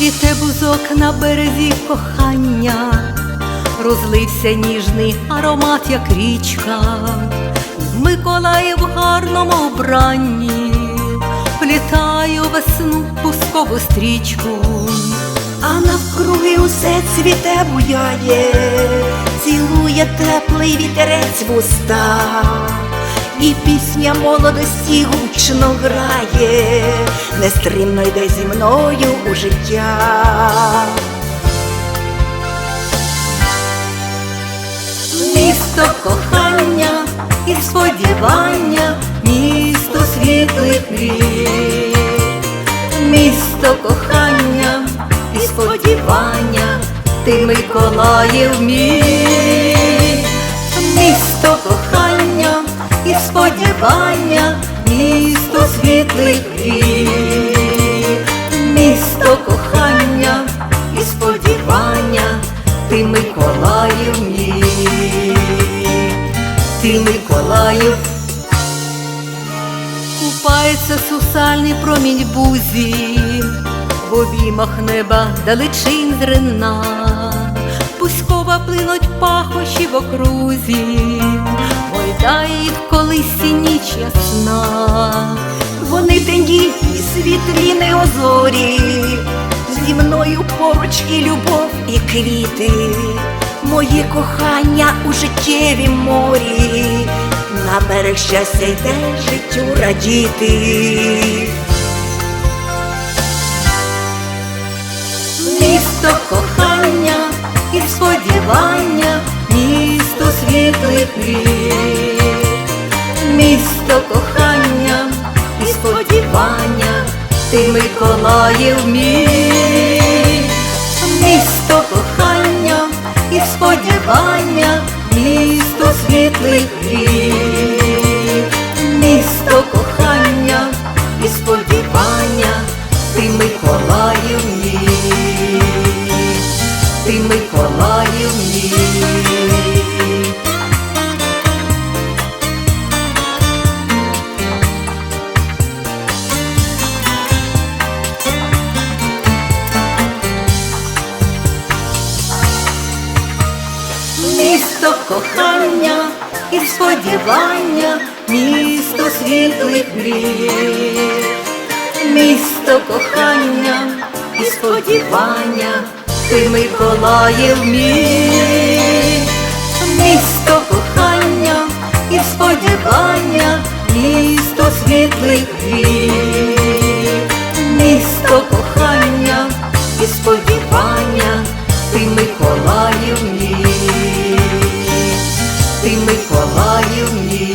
Цвіте бузок на березі кохання, розлився ніжний аромат, як річка, Миколаїв в гарному вбранні, плітаю весну пускову стрічку. А навкруги усе цвіте буяє, цілує теплий вітерець в уста, і пісня молодості гучно грає, нестримно йде зі мною у життя. Місто кохання і сподівання, місто світлих мрій, місто кохання і сподівання, ти Миколаїв мій, сподівання, місто світлих мрій, місто кохання і сподівання, ти Миколаїв мій, ти Миколаїв. Купається сусальний промінь бузі, в обіймах неба далечин зрина, Пуськова плинуть пахощі в окрузі, гойдає їх колись ніч ясна. Вони тендітні, світлі неозорі, зі мною поруч і любов, і квіти, моє кохання у життєвім морі, на берег щастя йде життю радіти. Сподівання, місто світлих мрій, місто кохання і сподівання, ти Миколаїв мій, місто кохання і сподівання, місто світлих мрій, місто кохання місто кохання і сподівання, місто світлих мрій, місто кохання і сподівання, ти Миколаїв мій, місто кохання і сподівання, місто світлих мрій, місто кохання. Миколаївні.